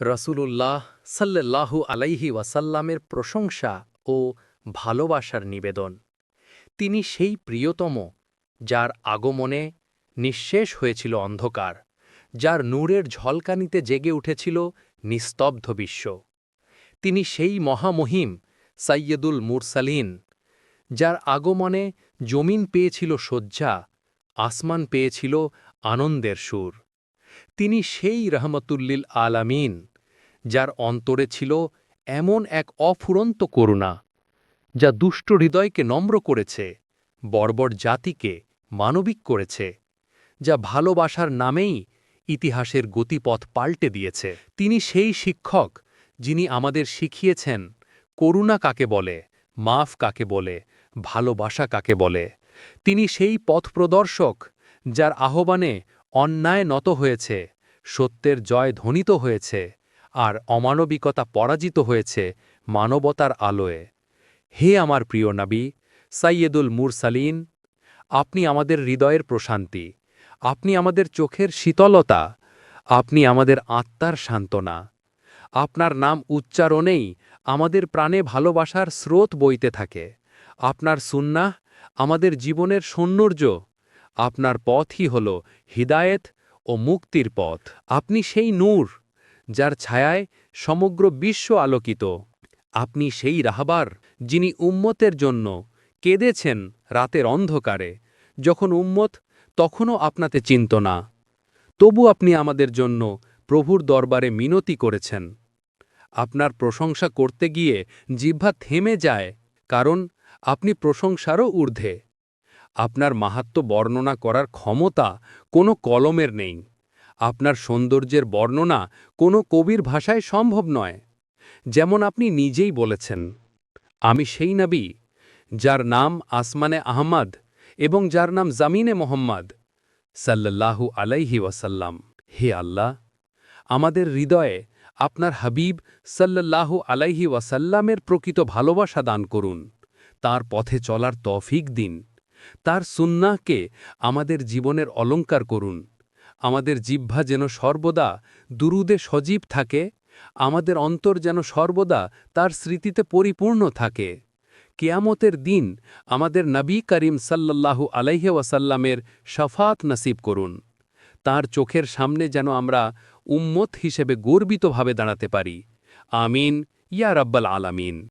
রসুলুল্লাহ সাল্লাল্লাহু আলাইহি ওয়াসাল্লামের প্রশংসা ও ভালোবাসার নিবেদন। তিনি সেই প্রিয়তম, যার আগমনে নিঃশেষ হয়েছিল অন্ধকার, যার নূরের ঝলকানিতে জেগে উঠেছিল নিস্তব্ধ বিশ্ব। তিনি সেই মহামহিম, সাইয়্যদুল মুরসালিন, যার আগমনে জমিন পেয়েছিল শয্যা, আসমান পেয়েছিল আনন্দের সুর। তিনি সেই রহমতুল্লিল আলামিন, যার অন্তরে ছিল এমন এক অফুরন্ত করুণা, যা দুষ্ট হৃদয়কে নম্র করেছে, বর্বর জাতিকে মানবিক করেছে, যা ভালোবাসার নামেই ইতিহাসের গতিপথ পাল্টে দিয়েছে। তিনি সেই শিক্ষক যিনি আমাদের শিখিয়েছেন, করুণা কাকে বলে, মাফ কাকে বলে, ভালোবাসা কাকে বলে। তিনি সেই পথপ্রদর্শক, যার আহ্বানে অন্যায় নত হয়েছে, সত্যের জয় ধ্বনিত হয়েছে, আর অমানবিকতা পরাজিত হয়েছে মানবতার আলোয়। হে আমার প্রিয় নাবী, সাইয়েদুল মুরসালিন, আপনি আমাদের হৃদয়ের প্রশান্তি, আপনি আমাদের চোখের শীতলতা, আপনি আমাদের আত্মার সান্ত্বনা। আপনার নাম উচ্চারণেই আমাদের প্রাণে ভালোবাসার স্রোত বইতে থাকে। আপনার সুন্নাহ আমাদের জীবনের সৌন্দর্য আপনার পথই হল হিদায়েত ও মুক্তির পথ। আপনি সেই নূর, যার ছায়ায় সমগ্র বিশ্ব আলোকিত। আপনি সেই রাহবার, যিনি উম্মতের জন্য কেঁদেছেন রাতের অন্ধকারে। যখন উম্মত তখনও আপনাতে চিন্ত না। তবু আপনি আমাদের জন্য প্রভুর দরবারে মিনতি করেছেন। আপনার প্রশংসা করতে গিয়ে জিহ্বা থেমে যায়, কারণ আপনি প্রশংসারও ঊর্ধ্বে। আপনার মাহাত্ম বর্ণনা করার ক্ষমতা কোনো কলমের নেই। আপনার সৌন্দর্যের বর্ণনা কোনো কবির ভাষায় সম্ভব নয়। যেমন আপনি নিজেই বলেছেন, আমি সেই নবী যার নাম আসমানে আহমদ এবং যার নাম জামিনে মোহাম্মদ সাল্লাল্লাহু আলাইহি ওয়াসাল্লাম। হে আল্লাহ, আমাদের হৃদয়ে আপনার হাবিব সাল্লাল্লাহু আলাইহি ওয়াসাল্লামের প্রকৃত ভালোবাসা দান করুন। তার পথে চলার তফিক দিন। তার সুন্নাহকে আমাদের জীবনের অলঙ্কার করুন। আমাদের জিহ্বা যেন সর্বদা দুরুদে সজীব থাকে। আমাদের অন্তর যেন সর্বদা তার স্মৃতিতে পরিপূর্ণ থাকে। কেয়ামতের দিন আমাদের নবী করিম সাল্লাল্লাহু আলাইহে ওয়াসাল্লামের শফাত নসিব করুন। তার চোখের সামনে যেন আমরা উম্মত হিসেবে গর্বিতভাবে দাঁড়াতে পারি। আমিন। ইয়া রব্বাল আলামিন।